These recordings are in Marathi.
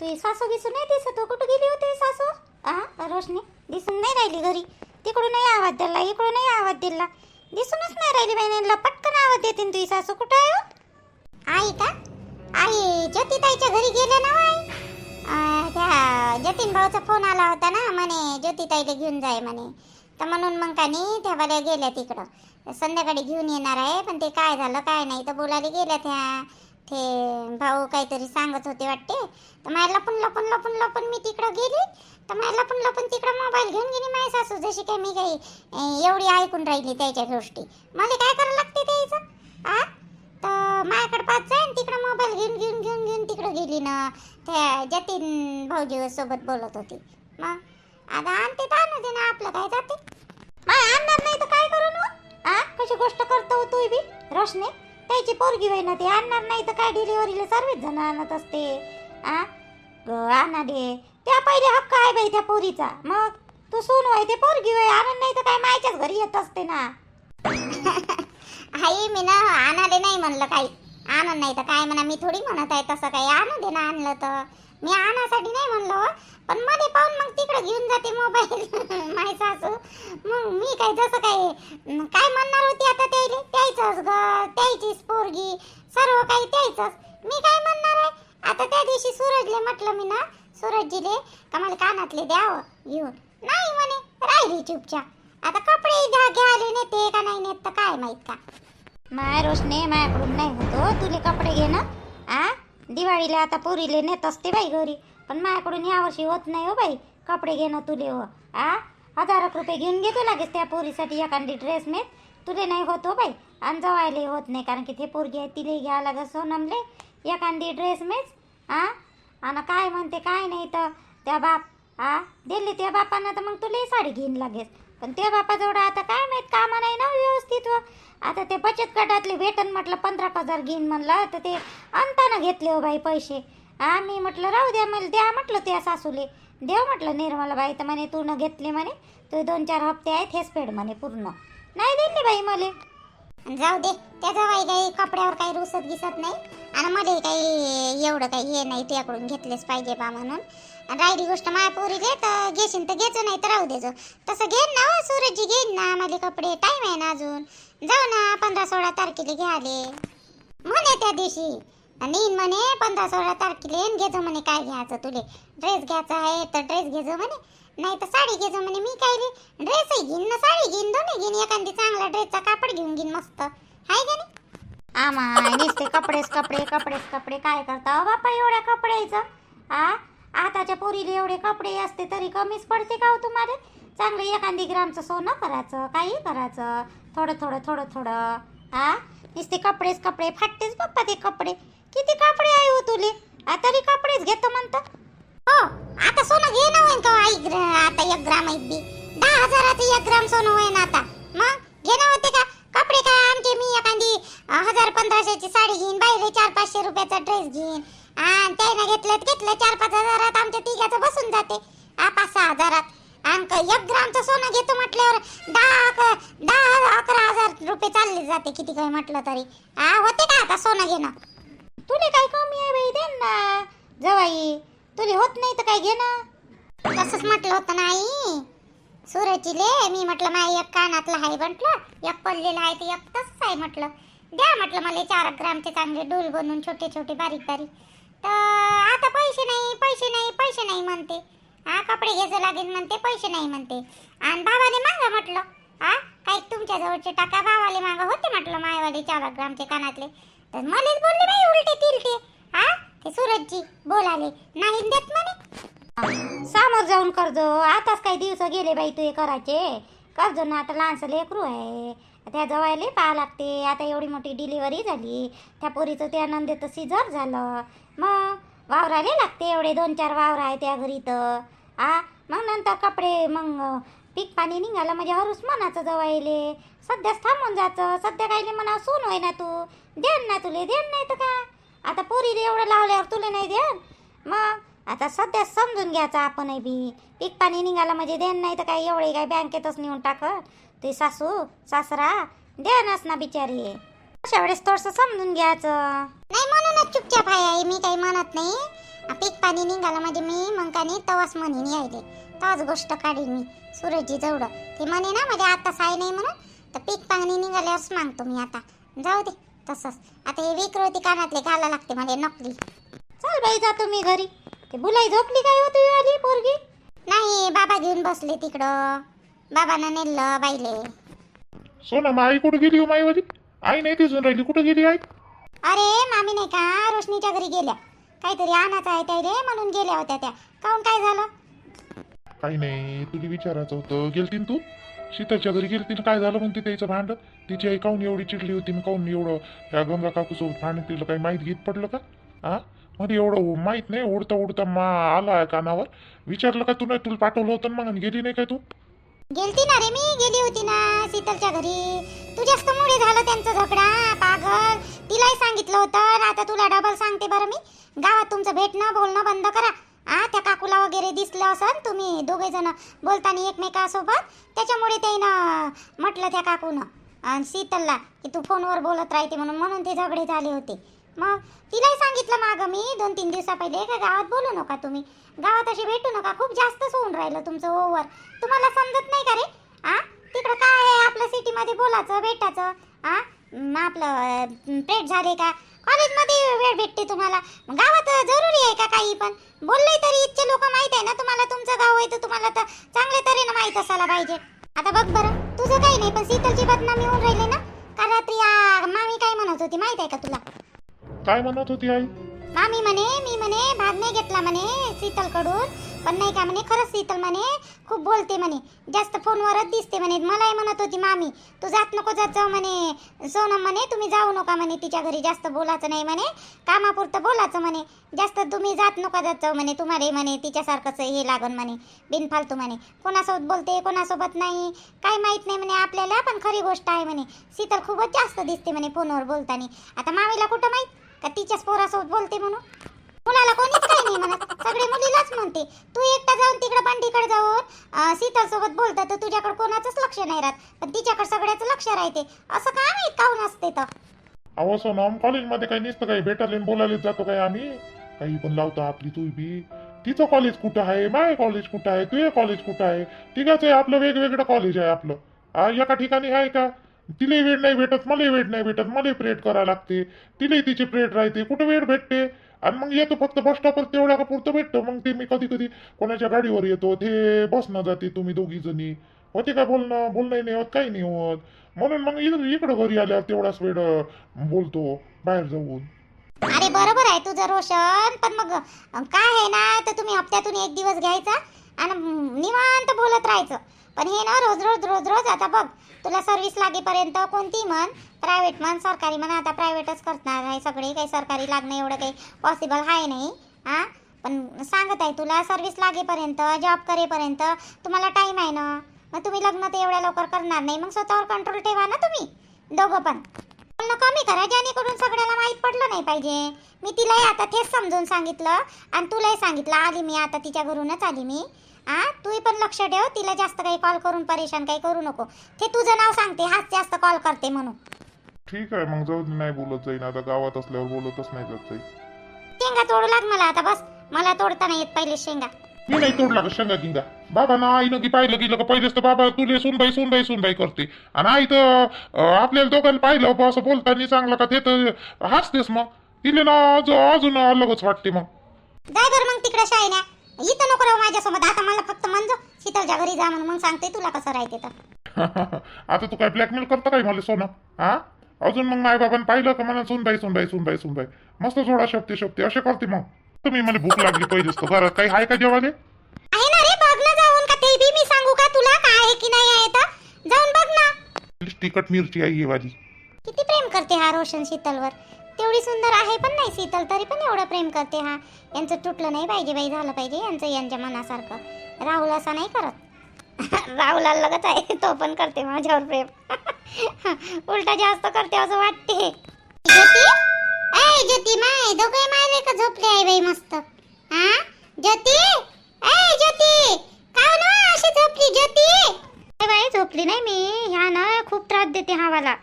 तुझी सासू दिसून नाही दिसत तू कुठं गेली होती सासू? हा रोशनी दिसून नाही राहिली घरी. तिकडूनही आवाज दिला इकडूनही आवाज दिला. दिसूनच नाही राहिली बहिणीला पटकन आवाज देते तुझी सासू. कुठं आहे हो? आई का? आई ज्योतिताईच्या घरी गेले ना आई त्या जतीन भाऊचा फोन आला होता ना म्हणे ज्योतिताईला घेऊन जाय म्हणे. तर म्हणून मग का नाही त्या बऱ्या गेल्या तिकडं. संध्याकाळी घेऊन येणार आहे पण ते काय झालं काय नाही तर बोलायला गेल्या त्या. ते भाऊ काहीतरी सांगत होते वाटते. तर माय लपून लपून लपून लपून मी तिकडं गेली. तर माय लपून लपून तिकडं मोबाईल घेऊन गेली माय सासू. जशी काय मी काही एवढी ऐकून राहिली त्याच्या गोष्टी. मला काय करावं लागते त्याचं? आ? तर माझ्याकडे पाच जाईन तिकडं मोबाईल घेऊन घेऊन घेऊन घेऊन तिकडं गेली ना. त्या जतीन भाऊजी सोबत बोलत होती. मग? आता आणते तर आणू दे ना आपलं काय जाते? माय आणणार नाही तर काय करू ना? आ? कशी गोष्ट करतो तू बी रोशने? त्याची पोरगी होई ना ते आणणार नाही तर काय डिलिव्हरीला सर्वच जण आणत असते. आ? ग आणा दे. त्या पहिले हक्क आहे बाई त्या पोरीचा. मग? तू सून होय ते पोरगी होय आणत नाही तर काय मायच्याच घरी येत असते ना. आई मी ना आणा दे नाही म्हणलं काही. आणत नाही तर काय म्हणा मी थोडी म्हणत आहे तसं काही. आणू दे ना आणलं तर. मी आणासाठी नाही म्हणलं हो. पण मध्ये पाहून मग तिकडे घेऊन जाते मोबाईल. माय सासू. मग मी काय जसं काय काय म्हणणार होती आता त्याले त्यायचंच ग त्यायचीच पोरगी सर्व काही त्यायचंच मी काय म्हणणार आहे? आता त्या दिवशी सूरजले म्हटलं मी ना सूरजजीले का मला कानातले द्यावं? येऊन नाही म्हणे राहिली चुपचाप. आता कपडे घ्या घ्यायला नेते का नाही नेत तर काय माहीत का? माय रोशने माझ्याकडून नाही होतो हो, तुले कपडे घे ना आ? दिवाळीला आता पोरीले नेत असते बाई घरी. पण माझ्याकडून यावर्षी होत नाही हो बाई. कपडे घेणं तुले हो. आ? हजार रुपये घेऊन घेतो लागेस त्या पोरीसाठी एखादी ड्रेस मेत तुले नाही होत हो बाई. आणि जवायले होत नाही कारण की ते पोरगी आहे तिले घ्यावं लागत सोनमले. एखादी ड्रेस मेच आ? आणि काय म्हणते काय नाही तर. त्या बाप आ? दिली त्या बापांना तर मग तुलाही साडी घेईन लागेल पण त्या बापाजवळ आता काय माहीत कामं नाही ना हो व्यवस्थित व आता ते बचत गटातले भेटन म्हटलं पंधरा हजार घेईन म्हणलं तर ते अंतानं घेतले हो बाई पैसे. आम्ही म्हटलं राहू द्या मला द्या म्हटलं त्या सासूले. देव म्हटलं निर्मला बाई तर म्हणे तू न घेतले म्हणे तू दोन चार हप्ते आहेत हेच फेड म्हणे पूर्ण. नाही दिले बाई मले. जाऊ दे त्याचा बाई काही कपड्यावर काही रुसत गिसत नाही. आणि मध्ये काही एवढं काही हे नाही तुझ्याकडून घेतलेच पाहिजे बा म्हणून. आणि राहिली गोष्ट माझ्या पोरीले तर घेशील तर घेचो नाही तर राहू देजो. तसं घेईन ना हो सूरजजी घेईन ना माझे कपडे. टाईम आहे ना अजून. जाऊ ना पंधरा सोळा तारखेला घ्याले. म्हणे त्या दिवशी. नेईन म्हणे पंधरा सोळा तारखेला येईन घेजो म्हणे काय घ्यायचं तुले. ड्रेस घ्यायचा आहे तर ड्रेस घेजो म्हणे. नाही तर साडी घेजो म्हणे मी काय ड्रेसही घेईन ना साडी घेईन दोन्ही घेईन. एखादी चांगला ड्रेसचा कापड घेऊन घेईन मस्त. हाय का नाही? आमा नुसते कपडेच कपडे कपडेच कपडे. काय करता अहो बापा एवढ्या कपड्याचं? आ? आताच्या पोरीला एवढे कपडे असते तरी कमीच पडते का हो तुम्हाला? चांगलं एखादी ग्रामचं सोनं करायचं काही करायचं. थोडं थोडं थोडं थोडं. आ? नुसते कपडेच कपडे फाटतेच बाप्पा ते कपडे. किती कपडे आहे हो तुले? तरी कपडेच घेतो म्हणतं. हो आता सोनं घे ना होईन का हो आई आता एक ग्राम आहे बी. दहा हजाराचं एक ग्राम सोनं होईन आता. मग? घेणं होते का? कपडे काय आणखी मी एखादी हजार पंधराशेची साडी घेईन बाहेर चार पाचशे रुपयाचा ड्रेस घेईन. आणि त्यानं घेतलं तर घेतलं चार पाच हजारात आमच्या तिघाचं बसून जाते. हा पाच सहा हजारात. अंक एक ग्रामचं सोनं घेतो म्हटल्यावर दहा दहा अकरा हजार रुपये चालले जाते किती काही म्हटलं तरी. आ होते का आता सोनं घेणं? तुले काय कमी आहे बाई दे ना. जवाई तुले होत नाही तर काय घेणं? तसंच म्हटलं होतं नाही आई. सूरजची ले मी म्हटलं माझ्या एक कानातलं आहे म्हटलं एक पडलेलं आहे ते एक तसंच आहे म्हटलं. द्या म्हटलं मला चार ग्रामचे चांगले डोल बनवून छोटे छोटे बारीक बारीक. तर आता पैसे नाही पैसे नाही पैसे नाही म्हणते. हा कपडे घ्यायचं लागेल म्हणते पैसे नाही म्हणते. आणि भावाले मागा म्हटलं. हा काही तुमच्या जवळचे टाका भावाले मागा होते म्हटलं मायवाले चार ग्रामचे कानातले. तर मलाच बोलले बाई उलटे तिलटे. हा ते सूरजजी बोलाले नाही देत म्हणे. समोर जाऊन कर्ज आताच काही दिवस गेले बाई तू हे करायचे. कर्ज ना आता लहानसं लेकरू आहे. त्या जवायला पाहा लागते. आता एवढी मोठी डिलिव्हरी झाली. त्या पोरीचं त्या नंदेचं सिझर झालं. मग वावराले लागते एवढे दोन चार वावर आहे त्या घरी तर. आ मग नंतर कपडे मग पीक पाणी निघालं म्हणजे हरूस मनाचं जवायले सध्याच थांबून जायचं सध्या काहीले म्हणा सून होय ना तू? देण ना तुले? देन नाही तर का? आता पोरीले एवढं लावल्यावर तुले नाही देन? मग आता सध्या समजून घ्यायचं आपणही बी. पीक पाणी निघालं म्हणजे देण नाही तर काय? एवढे काय बँकेतच नेऊन टाकत? ते सासू सासरा देणच ना बिचारी. अशा वेळेस थोडस समजून घ्यायचं. नाही म्हणूनच चुपचाप आहे मी काही म्हणत नाही. पीक पाणी निघालं म्हणजे मी मग का नाही तवाच म्हणीन यायले तवाच गोष्ट काढीन मी सूरजजी जवळ. ते म्हणे ना म्हणजे आता साय नाही म्हणून तर पीक पाणी निघाल्यावरच मागतो मी आता. जाऊ दे तसंच. आता हे विकृती कानातले घाला लागते मला नकली. चल बाई जातो मी घरी. ते बुलाई झोपली काय होती आली पोरगी? नाही बाबा घेऊन बसले तिकडं. बाबानं नेलं बाईले सोना मग आई कुठे गेली हो माईवाली? आई नाही दिसून राहिली. कुठे गेली आई? अरे मामी नाही का? रोशनीच्या घरी गेल्या. काहीतरी आणायचं आहे त्याले म्हणून गेल्या होत्या त्या. काहून काय झालं? काही नाही तुला विचारायचं होतं. गेलती ना तू? शीतलच्या घरी गेलती ना काय झालं म्हणते त्याचं भांड तिची आई काऊन एवढी चिडली होती? मी काऊन एवढं त्या गंगा काकूसोबत भांडण तिला काही माहीत घेत पडलं का? हा मध्ये एवढं माहीत नाही. उडता उडता मा आला कानावर विचारलं का तुला तुला पाठवलं होतं मग गेली नाही काय तू? गेलती ना रे मी गेली होती ना शीतलच्या घरी. तू जास्त मुळे झालं त्यांचं झगडा पागल. तिलाही सांगितलं होतं. आता तुला डबल सांगते बरं मी. गावात तुमचं भेटणं बोलणं बंद करा. आ त्या काकूला वगैरे दिसलं असन तुम्ही दोघे जण बोलताना एकमेकासोबत. त्याच्यामुळे त्यानं म्हटलं त्या काकूनं. आणि शीतलला की तू फोनवर बोलत राहते म्हणून म्हणून ते झगडे झाले होते. मग तिलाही सांगितलं मागं मी दोन तीन दिवसा पहिले का गावात बोलू नका तुम्ही. गावात अशी भेटू नका खूप जास्तच होऊन राहिलं तुमचं ओव्हर. तुम्हाला समजत नाही का रे? आ? तिकडं काय आहे आपल्या सिटीमध्ये बोलायचं भेटायचं? आ? आपलं पेट झाले का? कॉलेजमध्ये वेळ भेटते तुम्हाला. गावात जरुरी आहे का काही पण? बोलले तरी इथचे लोक माहीत आहे ना तुम्हाला तुमचं गाव आहे तर तुम्हाला तर चांगल्या तऱ्हेनं माहीत असायला पाहिजे. आता बघ बरं तुझं काही नाही पण शीतलची बदनामी होऊन राहिली ना? काल रात्री आ, मामी काय म्हणत होती माहीत आहे का तुला? काय म्हणत होती आई? मामी म्हणे मी म्हणे भाग नाही घेतला म्हणे शीतलकडून. पण नाही का म्हणे खरंच शीतल म्हणे खूप बोलते म्हणे. जास्त फोनवरच दिसते म्हणे. मलाही म्हणत होती मामी तू जात नको जात जाऊ म्हणे. सोनम म्हणे तुम्ही जाऊ नका म्हणे तिच्या घरी. जास्त बोलायचं नाही म्हणे. कामापुरतं बोलायचं म्हणे. जास्त तुम्ही जात नका जात जाऊ म्हणे. तुम्हाला म्हणे तिच्यासारखंच हे लागन म्हणे. बिनफालतू म्हणे. कोणासोबत बोलते कोणासोबत नाही. काय माहीत नाही म्हणे आपल्याला पण खरी गोष्ट आहे म्हणे. शीतल खूपच जास्त दिसते म्हणे फोनवर बोलताना. आता मामीला कुठं माहीत? का तिच्याच पोरासोबत बोलते म्हणून. मुलाला कोणीच काही नाही म्हणत. सगळे मुलीलाच म्हणते तू एकटा जाऊन तिकडे बंडीकडे जाऊन सीतासोबत सोबत बोलता तर तुझ्याकडे कोणाचंच लक्ष नाही राहत. पण तिच्याकडे सगळ्याच लक्ष राहते. असं काय माहीत काहून असते तर? अहो सोनम कॉलेजमध्ये काही नसतं काही भेटायला बोलायला जातो काय आम्ही? काही पण लावतो आपली तू बी. तिचं कॉलेज कुठं आहे? माय कॉलेज कुठं आहे? तुझे कॉलेज कुठं आहे? तिघाचं आहे आपलं वेगवेगळं कॉलेज आहे आपलं. एका ठिकाणी आहे का? तिला वेळ नाही भेटत मला वेळ नाही भेटत मला प्रेट करावं लागते. तिला तिची प्रेट राहते कुठे वेळ भेटते? आणि मग येतो फक्त बस स्टॉपवर तेवढ्या का पुरतं भेटतं? मग ते मी कधी कधी कोणाच्या गाडीवर येतो ते बसनं जाते तुम्ही दोघी जणी. होते काय बोलणं? बोलणं नाही होत काही नाही होत. म्हणून मग इकडं इकडं घरी आल्यावर तेवढाच वेळ बोलतो बाहेर जाऊन. अरे बरोबर आहे तुझं रोशन पण मग काय आहे ना तर तुम्ही हप्त्यातून एक दिवस घ्यायचा आणि निवांत बोलत राहायचं. पण हे ना रोज रोज रोज रोज आता बघ तुला सर्व्हिस लागेपर्यंत कोणती म्हण? प्रायव्हेट म्हण सरकारी म्हण आता प्रायव्हेटच करणार आहे सगळे काही सरकारी लागणं एवढं काही पॉसिबल आहे नाही हा? पण सांगत आहे तुला सर्व्हिस लागेपर्यंत जॉब करेपर्यंत तुम्हाला टाईम आहे ना? मग तुम्ही लग्न तर एवढ्या लवकर करणार नाही मग स्वतःवर कंट्रोल ठेवा ना तुम्ही दोघं पण. बोलणं कमी करा जेणेकरून सगळ्याला माहीत पडलं नाही पाहिजे. मी तिलाही आता तेच समजून सांगितलं आणि तुलाही सांगितलं आली मी आता तिच्या घरूनच आली मी. आ तूही पण लक्ष ठेव तिला जास्त काही कॉल करून परेशान काही करू नको. ते तुझं नाव सांगते हाच जास्त कॉल करते म्हणून. ठीक आहे मग जाऊ दे, नाही बोलत जाईन. आता गावात असल्यावर बोलतच नाही जात जाईल शेंगा तोडू लाग मला आता बस. मला तोडता नाही येत पहिले शेंगा. मी नाही तोडला का शेंगा गिंगा. बाबा ना आईनं की पाहिलं गेलं का पहिलेच तर बाबा तुले सुनबाई सुनबाई सुनबाई करते. आणि आई तर अं, आपल्याला दोघांना पाहिलं बुवा असं बोलताना चांगलं का ते तर हसतेस मग. तिले ना अजून अजून अलगच वाटते मग. जाय बरं मग तिकडे शाळेल्या इथं नको राहू माझ्यासोबत. आता मला फक्त म्हणजो शीतलच्या घरी जा म्हणून. मग सांगते तुला कसं राहते तर आता तू काय ब्लॅकमेल करता काय मला सोनं? हा? अजून मग माय बाबांनी पाहिलं का मला? सुनबाई सुनबाई सुनबाई सुनबाई. मस्त थोडा शब्दे शब्दे असे करते मग. तुम्ही मला भूक लागली पहिलेच तर. घरात काही आहे का जेवाले आहे ना रे बघ ना जाऊन का ते बी मी सांगू का तुला काय आहे की नाही आहे तर? जाऊन बघ ना. तिखट मिरची आहे ही वाली. किती प्रेम करते हा रोशन शीतलवर. एवढी सुंदर आहे पण नाही शीतल तरी पण एवढं प्रेम करते हा. यांचं तुटलं नाही पाहिजे बाई झालं पाहिजे यांचं यांच्या मनासारखं. राहुल असा नाही करत. राहुला लगत आहे तो पण करते माझ्यावर प्रेम. उलटा जास्त करते असं वाटते. ज्योती? ऐ ज्योती माय दोघे मायले का झोपले आहे बाई मस्त? हा? ज्योती? ऐ ज्योती! ना अशी झोपली ज्योती? बाई झोपली नाही मी. ह्या ना खूप त्रास देते हा मला.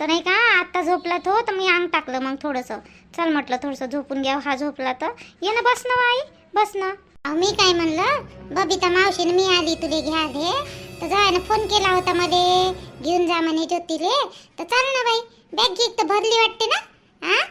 तर नाही का आत्ता झोपला तो तर मी अंग टाकलं मग थोडंसं. चल म्हटलं थोडंसं झोपून घ्यावं हा झोपला तर. ये ना बस ना आई बस ना. अहो, मी काय म्हणलं? बबिता मावशीने मी आली तुले घ्या घे तर जायनं फोन केला होता मध्ये घेऊन जा म्हणे ज्योतीले. तर चाल ना बाई बॅग घे तर भरली वाटते ना? हा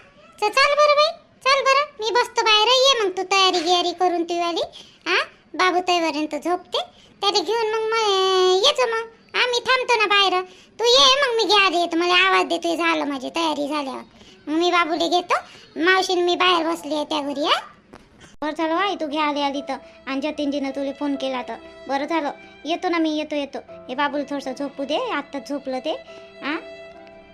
तर चाल बरं बाई चाल बरं. मी बसतो बाहेर ये मग तू तयारी गियारी करून तू आली हा बाबू तोपर्यंत झोपते. त्याला घेऊन मग म- मग. आम्ही थांबतो ना बाहेर. तू ये मग मी घ्या येतो. मला आवाज देतोय झालं माझी तयारी झाल्यावर. मग मी बाबूले घेतो. मावशीने मी बाहेर बसली आहे त्या घरी हा. बरं झालं आई तू घ्या आली आली तर. आणि जतीनजीनं तुला फोन केला तर. बरं झालं. येतो ना मी येतो येतो. हे बाबूला थोडंसं झोपू दे. आत्ताच झोपलं ते आ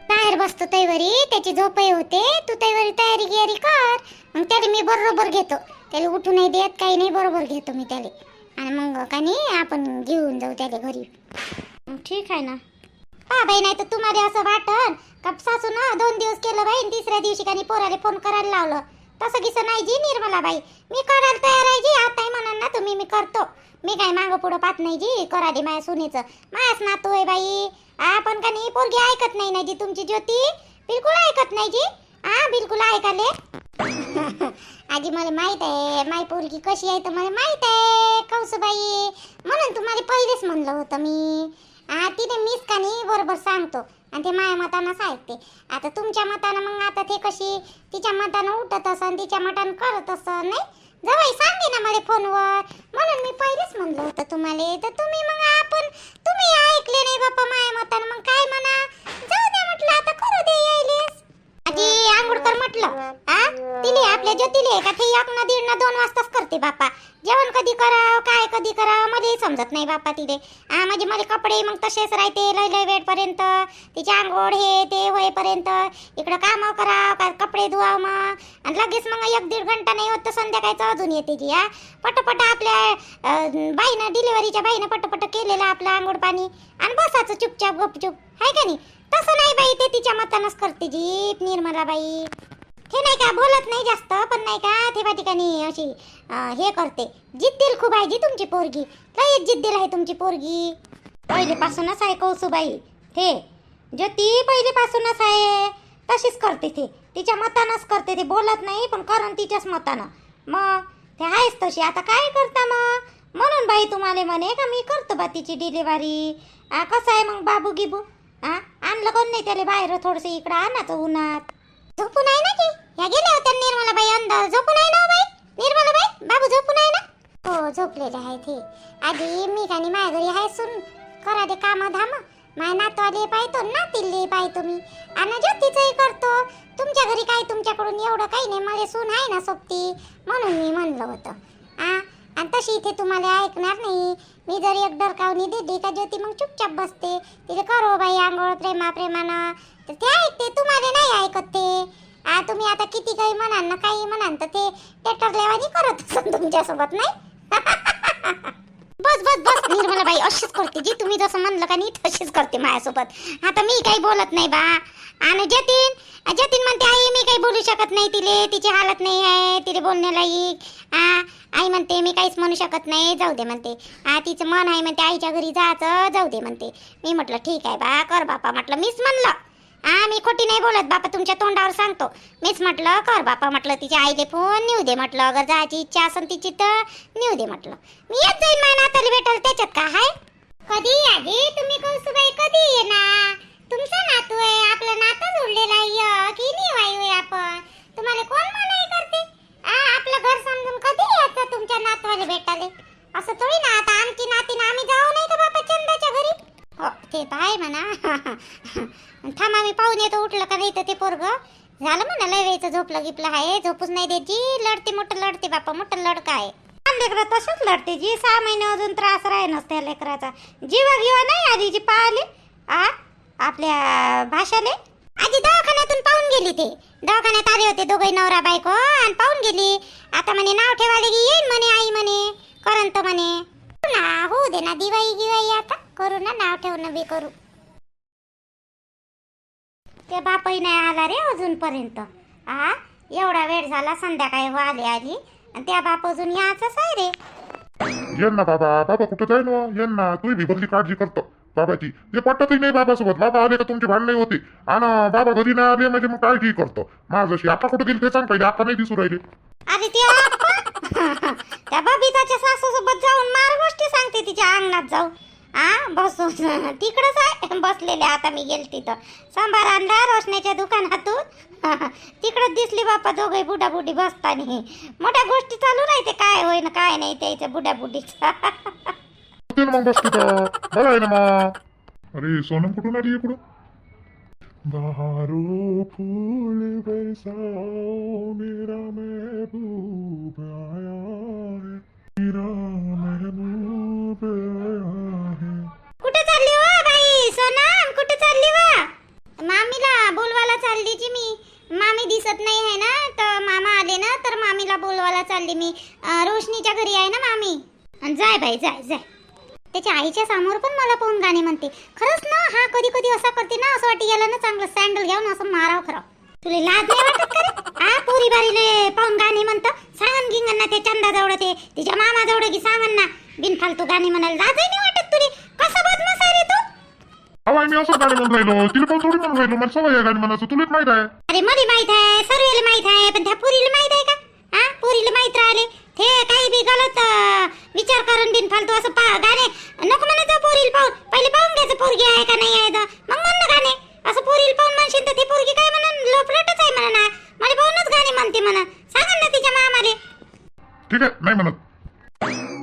बाहेर बसतो तैवरी. त्याची झोपही होते. तू तैवरी तयारी गियारी कर. मग त्याला मी बरोबर घेतो. त्याला उठू नाही देत काही नाही बरोबर घेतो मी त्याला. आणि मग का नाही आपण घेऊन जाऊ त्याला घरी. ठीक आहे ना. हा बाई नाही तर तुम्हाला असं वाटन का सासू ना दोन दिवस केलं बाई तिसऱ्या दिवशी काही पोराले फोन करायला लावलं. तसं गिसं नाही जी निर्मला बाई. मी करायला तयार आहे जी आता म्हणाल ना तुम्ही मी करतो. मी काय मागं पुढं पाहत नाही जी करा दे माझ्या सुनेचं. मायाच नातू आहे बाई. आपण का नाही पोरगी ऐकत नाही ना जी तुमची ज्योती? बिलकुल ऐकत नाही जी. हा बिलकुल ऐकाले. आजी मला माहीत आहे माय पोरगी कशी आहे तर मला माहीत आहे कौसुबाई. म्हणून तुम्हाला पहिलेच म्हणलं होतं मी. हा तिने मीच का नाही बरोबर सांगतो. आणि ते माझ्या मतानंच ऐकते आता तुमच्या मतानं मग आता ते कशी तिच्या मतानं उठत असन तिच्या मतानं करत असन नाही? जवळ सांगे ना मला फोनवर. म्हणून मी पहिलेच म्हणलं होतं तुम्हाला. तर तुम्ही मग आपण तुम्ही ऐकले नाही बाप्पा माझ्या मतानं. मग काय म्हणा? जाऊ द्या म्हटलं आता करू दे यायलेस आजी आंघोळ कर म्हटलं. आ? तिने आपल्या ज्योतिले का? ते एक ना दीड ना दोन वाजताच करते बापा. जेवण कधी करावं काय कधी करावं मलाही समजत नाही बापा तिले. आ म्हणजे मला कपडे मग तसेच राहते लय लय वेळपर्यंत. तिचे आंघोळ हे ते होईपर्यंत. इकडं कामं करावं का कपडे धुवावं मग. आणि लगेच मग एक दीड घंटा नाही होत तर संध्याकाळचं अजून येते जी हा पटपट आपल्या बाईनं डिलिव्हरीच्या बाईनं पटपट केलेलं आपलं आंघोळ पाणी. आणि बसायचं चुपचाप गपचूप. आहे का नाही? तसं नाही बाई ते तिच्या मतानच करते जीप निर्मला बाई. हे नाही का बोलत नाही जास्त पण नाही का ते ठिकाणी अशी हे करते. जिद्दील खूप आहे जी तुमची पोरगी. लय जिद्दील आहे तुमची पोरगी. पहिलेपासूनच आहे कौसुबाई. ते ज्योती पहिलेपासूनच आहे तशीच करते ते. तिच्या मतानंच करते ते. बोलत नाही पण करण तिच्याच मतानं. मग ते आहेच तशी. आता काय करता मग? म्हणून बाई तुम्हाला म्हणे का मी करतो बा तिची डिलिव्हरी. कसं आहे मग बाबू गिबू आ? आणलं कोण नाही त्याला बाहेर? थोडंसं इकडं तो उन्हात. झोपून आहे ना की ह्या गेल्या होत्या निर्मला बाई अंदर झोपून आहे ना हो बाई? निर्मला बाई बाबू झोपून आहे ना? हो झोपलेले आहे ते आधी मी का माझ्या घरी आहे सुन. करा दे काम धाम. माझ्या नातवाले पाहतो ना तिल्ले पाहतो मी. आणि ज्योतीचंही करतो. तुमच्या घरी काय? तुमच्याकडून एवढं काही नाही. मला सून आहे ना सोबती. म्हणून मी म्हणलं होतं. आ? आणि तशी इथे तुम्हाला ऐकणार नाही. मी जर एक डरकावणी दिली का ज्योती मग चुपचाप बसते. तिथे करो बाई आंघोळ प्रेमा प्रेमानं तर ते ऐकते तुम्हाला नाही ऐकत ते. आ तुम्ही आता किती काही म्हणाल ना काही म्हणाल तर ते लेवानी करत असत तुमच्यासोबत नाही? बस बस बस निर्मला बाई अशीच करते. जी तुम्ही जसं म्हणलं का नाही तशीच करते माझ्यासोबत. आता मी काही बोलत नाही बा. आणि जतीन जतीन म्हणते आई मी काही बोलू शकत नाही तिले. तिची हालत नाही आहे. तिले बोलण्यालायक. आ आई म्हणते मी काहीच म्हणू शकत नाही जाऊ दे म्हणते. आ तिचं मन आहे म्हणते आईच्या घरी जायचं जाऊ दे म्हणते. मी म्हटलं ठीक आहे बा कर बापा म्हटलं मीच म्हणलं. हा मी खोटी नाही बोलत बापा तुमच्या तोंडावर सांगतो. मीच म्हटलं कर बापा म्हटलं तिच्या आईले फोन नेऊ दे म्हटलं अगर जायची इच्छा असेल तिची तर नेऊ दे म्हटलं. मी येत जाईन माझ्या नाताला भेटल त्याच्यात का हाय? कधी आधी तुम्ही कौसुबाई कधी येणार? तुमचा नातू आहे आपलं नातं जोडलेलं आहे की नाही वायू आपण? तुम्हाला कोण मनाई करत आ, आपलं घर समजून कधी यायचं तुमच्या नातवाला भेटायला असं थोडी ना आता आमची नातीनं आम्ही जाऊ नाही का बापा चंदाच्या घरी हो ते तर आहे म्हणा थांबा मी पाहून येतो नाही तर ते पोरग झालं म्हणा लय वेळचं झोपलं गिपलं आहे. झोपूच नाही देत. जी लढते मोठं लढते बापा मोठं लडका आहे. लहान लेकरं तसंच लढते. जी सहा महिने अजून त्रास राहीनच त्या लेकराचा. जीवा गिवा नाही आधी जी पाहिली आ आपल्या भाषाले. आधी दवाखान्यातून पाहून गेली ते. दवाखान्यात आले होते दोघे नवरा बायको आणि पाहून गेली. आता म्हणे नाव ठेवाले की येईन म्हणे आई म्हणे करंत म्हणे. ना होऊ दे ना दिवाळी गिवाई आता. करू ना नाव ठेवणं बी करू. ते बापही नाही आला रे अजूनपर्यंत. आ एवढा वेळ झाला संध्याकाळी हो आली आली आणि त्या बाप अजून याचंच आहे रे. ये ना बाबा बाबा कुठं जाईन व? ये ना तू बदली काळजी करतो. बाबाची जे पटतही नाही बाबासोबत बाबा आले का तुमचे भांडणे होते? आणि बाबा घरी नाही आले म्हणजे मग काळजी करतो. माझ्याशी आता कुठे गेली ते सांग पहिले आता नाही दिसू राहिले. अरे ते त्या बबिताच्या सासूसोबत जाऊन मार गोष्टी सांगते तिच्या अंगणात जाऊ आ बसून. तिकडंच आहे. बसलेले आता मी गेल तिथं. सांबार आणला रोशण्याच्या दुकानातून. तिकडच दिसली बापा दोघे बुडा बुडी बसतानी. मोठ्या गोष्टी चालू राहते काय होईन काय नाही त्याच्या बुड्या बुडीचा मग बस तिथं. बरं आहे ना मग. अरे सोनम कुठून आली इकडून बहारो फूल बैसाओ मेरा महबूब आया है मेरा महबूब आया है कुठे चालली वा बाई सोनम कुठे चालली वा मामीला बोलवायला चालली जी मी मामी दिसत नाही आहे ना तर मामा आले ना तर मामीला बोलवायला चालली मी अं, रोशनीच्या घरी आहे ना मामी अन् जाय जाय. जाय त्याच्या आईच्या समोर पण मला पाहून गाणे म्हणते. खरंच ना हा कधी कधी असा करते ना असं वाटी गेला ना चांगलं सँडल घेऊन असं माराव खरं. तुला लाज नाही वाटत का रे? आ पोरी बारीले पाहून गाणी म्हणतं. सांगन गिंगन ना ते चंदा जवळ ते तिच्या मामा जवळ की सांगन ना बिनफालतू गाणी म्हणायला लाजही नाही वाटत तुले. कसं बदमाश आहे रे तू? अहो मी असं गाणी म्हणून राहिलो. तिला पण थोडी म्हणून राहिलो. मला सवय आहे गाणी म्हणायचं. तुलाच माहीत आहे. अरे मला माहीत आहे सर्वेला माहीत आहे पण त्या पोरीला माहीत आहे का? हा पोरीला माहीत राहिले. हे काही बी गलत विचार करून बिन फालतू असं पा गाणे. नको म्हणत जाऊ पोरील पाहून. पहिले पाहून घ्यायचं पोरगी आहे का नाही आहे मग म्हण ना गाणे. असं पोरील पाहून म्हणशील तर ती पोरगी काय म्हणून? लोपलटच आहे म्हणा. ना मला पाहूनच गाणे म्हणते म्हणा. सांगा ना तिच्या मामाले. ठीक आहे नाही म्हणत.